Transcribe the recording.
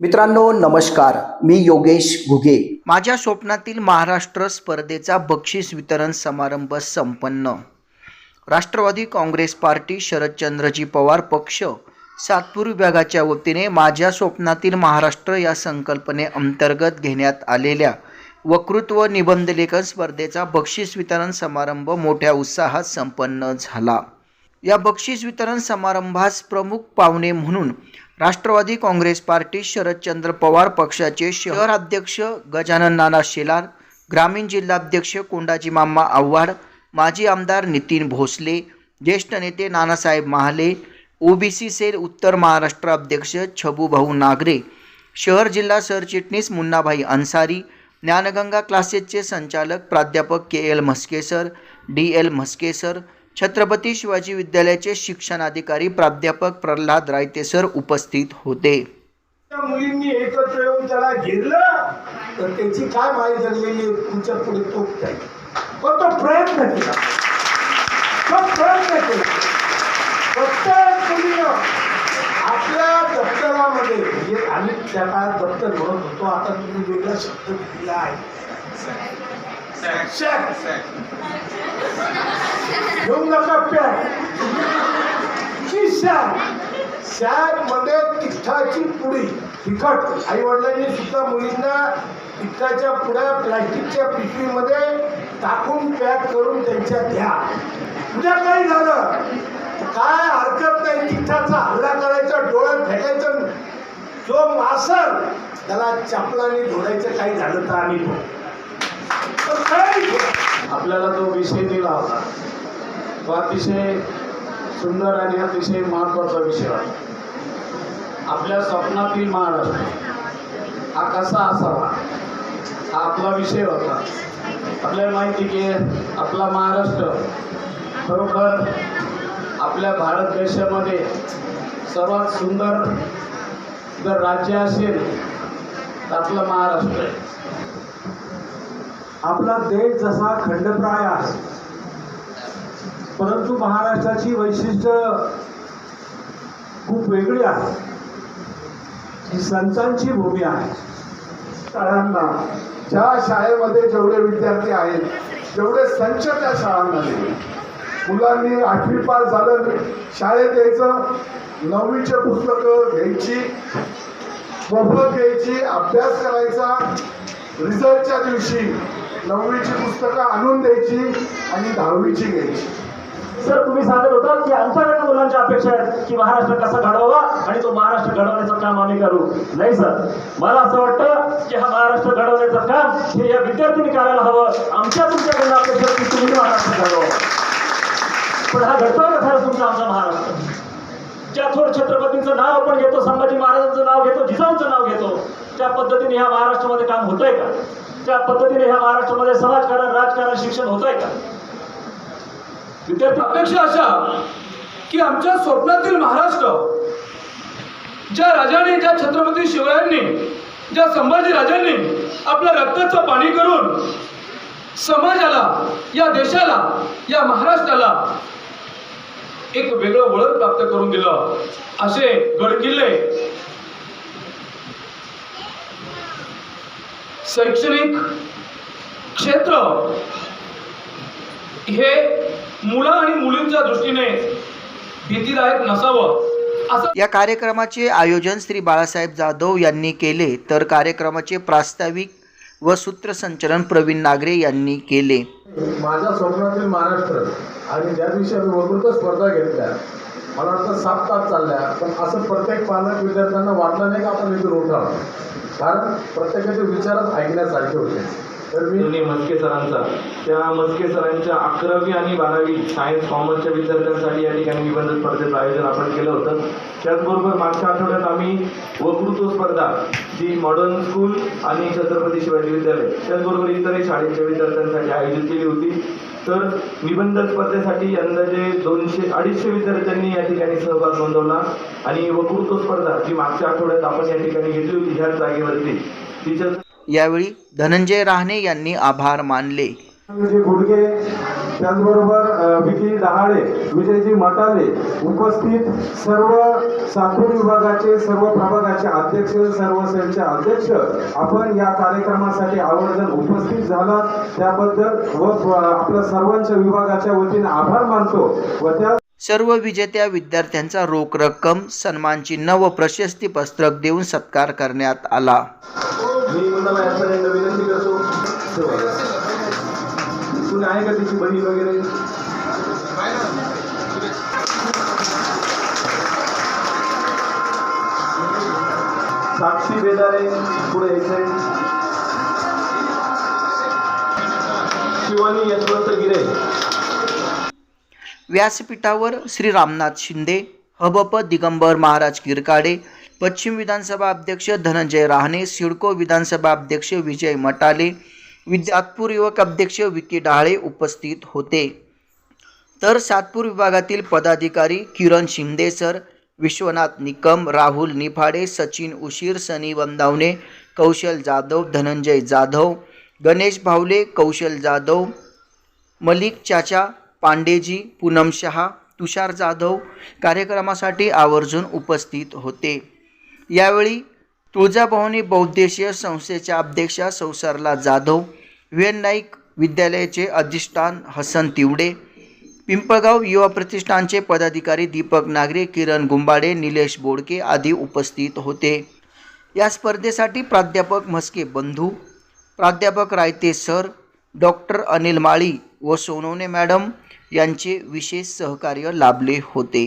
मित्रांनो नमस्कार. मी योगेश घुगे. माझ्या स्वप्नातील महाराष्ट्र स्पर्धेचा बक्षीस वितरण समारंभ संपन्न. राष्ट्रवादी काँग्रेस पार्टी शरदचंद्रजी पवार पक्ष सातपूर विभागाच्या वतीने माझ्या स्वप्नातील महाराष्ट्र या संकल्पने अंतर्गत घेण्यात आलेल्या वक्तृत्व निबंध लेखन स्पर्धेचा बक्षीस वितरण समारंभ मोठ्या उत्साहात संपन्न झाला. या बक्षीस वितरण समारंभास प्रमुख पाहुणे म्हणून राष्ट्रवादी काँग्रेस पार्टी शरदचंद्र पवार पक्षाचे शहर अध्यक्ष गजानन नाना शेलार ग्रामीण जिल्हाध्यक्ष कोंडाजी मामा आव्हाड माजी आमदार नितीन भोसले ज्येष्ठ नेते नानासाहेब महाले ओबीसी सेल उत्तर महाराष्ट्र अध्यक्ष छबूभाऊ नागरे शहर जिल्हा सरचिटणीस मुन्नाभाई अन्सारी ज्ञानगंगा क्लासेसचे संचालक प्राध्यापक के एल म्हस्केसर डी एल म्हस्केसर छत्रपती शिवाजी विद्यालयाचे शिक्षणाधिकारी प्राध्यापक प्रल्हाद रायते सर उपस्थित होते. मुलींनी एकत्र येऊन त्याला घेरलं तर त्याची काय माहिती झालेली तुमच्यापुढे तो काय पण तो प्रयत्न केला. तो प्रयत्न केला. प्रत्येक मुलीनं आपल्या दप्तरामध्ये म्हणजे आम्ही त्या काळात दप्तर म्हणत होतो आता तुम्ही वेगळा शब्द दिला आहे. सॅक. घेऊन नका पॅक ची सॅक सॅगमध्ये तिखटाची पुडी तिखट आई वडिलांनी सुद्धा मुलींना तिखटाच्या पुड्या प्लास्टिकच्या पिशवीमध्ये टाकून पॅक करून त्यांच्या घ्या उद्या काही झालं काय हरकत नाही तिखटाचा हल्ला करायचा डोळ्यात फेकायचं जो मासल त्याला चपलाने धोडायचं काही झालं तर आम्ही बघू. आपल्याला जो विषय दिला होता. तो अतिशय सुंदर आणि अतिशय महत्त्वाचा विषय होता. आपल्या स्वप्नातील महाराष्ट्र हा कसा असावा हा आपला विषय होता. आपल्याला माहिती की आपला महाराष्ट्र खरोखर आपल्या भारत देशामध्ये सर्वात सुंदर जर राज्य असेल तर आपलं महाराष्ट्र आहे. आपला देश जसा खंडप्राय आहे परंतु महाराष्ट्राची वैशिष्ट्य खूप वेगळी आहे. ही संतांची भूमी आहे. शाळांना ज्या शाळेमध्ये जेवढे विद्यार्थी आहेत जेवढे संच त्या शाळांमध्ये मुलांनी आठवी पास झालं शाळेत यायचं नववीचे पुस्तकं घ्यायची मोफत घ्यायची अभ्यास करायचा रिझल्टच्या दिवशी नववीची पुस्तकं आणून द्यायची आणि दहावीची घ्यायची. सर तुम्ही सांगत होता की आमच्याकडे मुलांच्या अपेक्षा आहेत की महाराष्ट्र कसा घडवावा आणि तो महाराष्ट्र घडवण्याचं काम आम्ही करू. नाही सर. मला असं वाटतं की हा महाराष्ट्र घडवण्याचं काम हे या विद्यार्थ्यांनी करायला हवं. आमच्या तुमच्याकडनं अपेक्षा की तुम्ही महाराष्ट्र घडवा पण हा घडतोय का खरं तुमचा आमचा महाराष्ट्र? ज्या थोर छत्रपतींचं नाव आपण घेतो संभाजी महाराजांचं नाव घेतो जिजाऊंचं नाव घेतो त्या पद्धतीने ह्या महाराष्ट्रामध्ये काम होतंय का? त्या पद्धतीने ह्या महाराष्ट्रामध्ये समाजकारण राजकारण शिक्षण होतंय का? विद्यार्थी अपेक्षा अशा की आमच्या स्वप्नातील महाराष्ट्र ज्या राजाने ज्या छत्रपती शिवरायांनी ज्या संभाजी राजांनी आपल्या रक्ताचं पाणी करून समाजाला या देशाला या महाराष्ट्राला एक वेगळं वळण प्राप्त करून दिलं. असे गडकिल्ले शैक्षणिक क्षेत्र हे मुलं आणि मुलींच्या दृष्टीने भीतीदायक नसावं. असं या कार्यक्रमाचे आयोजन श्री बाळासाहेब जाधव यांनी केले तर कार्यक्रमाचे प्रास्ताविक व सूत्रसंचलन प्रवीण नागरे यांनी केले. माझ्या स्वप्नातील महाराष्ट्र आणि ज्या दिवशी आम्ही स्पर्धा घेतल्या मला वाटतं सात तास चालल्या पण असं प्रत्येक पालक विद्यार्थ्यांना वाटलं नाही का आपण इथून उठावं? कारण प्रत्येकाचे विचारच ऐकण्यासारखे होते. तर मी दोन्ही मस्के सरांचा. त्या मस्के सरांच्या अकरावी आणि बारावी सायन्स कॉमर्सच्या विद्यार्थ्यांसाठी या ठिकाणी निबंध स्पर्धेचं आयोजन आपण केलं होतं. त्याचबरोबर मागच्या आठवड्यात आम्ही वक्तृत्व स्पर्धा जी मॉडर्न स्कूल आणि छत्रपती शिवाजी विद्यालय त्याचबरोबर इतरही शाळेच्या विद्यार्थ्यांसाठी आयोजित केली होती. तर निबंध स्पर्धेसाठी अंदाजे दोनशे अडीचशे विद्यार्थ्यांनी या ठिकाणी सहभाग नोंदवला. आणि वक्तृत्व स्पर्धा जी मागच्या आठवड्यात आपण या ठिकाणी घेतली होती ह्याच जागेवरती. तिच्या यावेळी धनंजय राहणे यांनी आभार मानले. जे गुडघे त्याचबरोबर विकी दहाळे विजयजी मटाले उपस्थित सर्व सातपूर विभागाचे सर्व प्रभागाचे अध्यक्ष सर्व सेलचे अध्यक्ष आपण या कार्यक्रमासाठी आवर्जून उपस्थित झाला त्याबद्दल व व आपल्या सर्वांच्या विभागाच्या वतीने आभार मानतो व त्या सर्व विजेत्या विद्यार्थ्यांचा रोख रक्कम सन्मान चिन्ह व प्रशस्ती पत्रक देऊन सत्कार करण्यात आला. कोणी आहे का त्याची बहीण वगैरे? साक्षी बेदारे पुढे यायचंय शिवानी यशवंत गिरे. व्यासपीठावर श्री रामनाथ शिंदे हबप दिगंबर महाराज किरकाडे पश्चिम विधानसभा अध्यक्ष धनंजय राहणे सिडको विधानसभा अध्यक्ष विजय मटाले विद्यापूर युवक अध्यक्ष विकी डाळे उपस्थित होते. तर सातपूर विभागातील पदाधिकारी किरण शिंदे सर विश्वनाथ निकम राहुल निफाडे सचिन उशीर सनी वंदावणे कौशल जाधव धनंजय जाधव गणेश भावले कौशल जाधव मलिक चाचा पांडेजी पूनम शहा तुषार जाधव कार्यक्रमासाठी आवर्जून उपस्थित होते. यावेळी तुळजाभवानी बौद्धेशीय संस्थेच्या अध्यक्षा सौसरला जाधव व्ही नाईक विद्यालयाचे अधिष्ठान हसन तिवडे पिंपळगाव युवा प्रतिष्ठानचे पदाधिकारी दीपक नागरे किरण गुंबाडे निलेश बोडके आदी उपस्थित होते. या स्पर्धेसाठी प्राध्यापक म्हस्के बंधू प्राध्यापक रायते सर डॉक्टर अनिल माळी व सोनवणे मॅडम यांचे विशेष सहकार्य लाभले होते.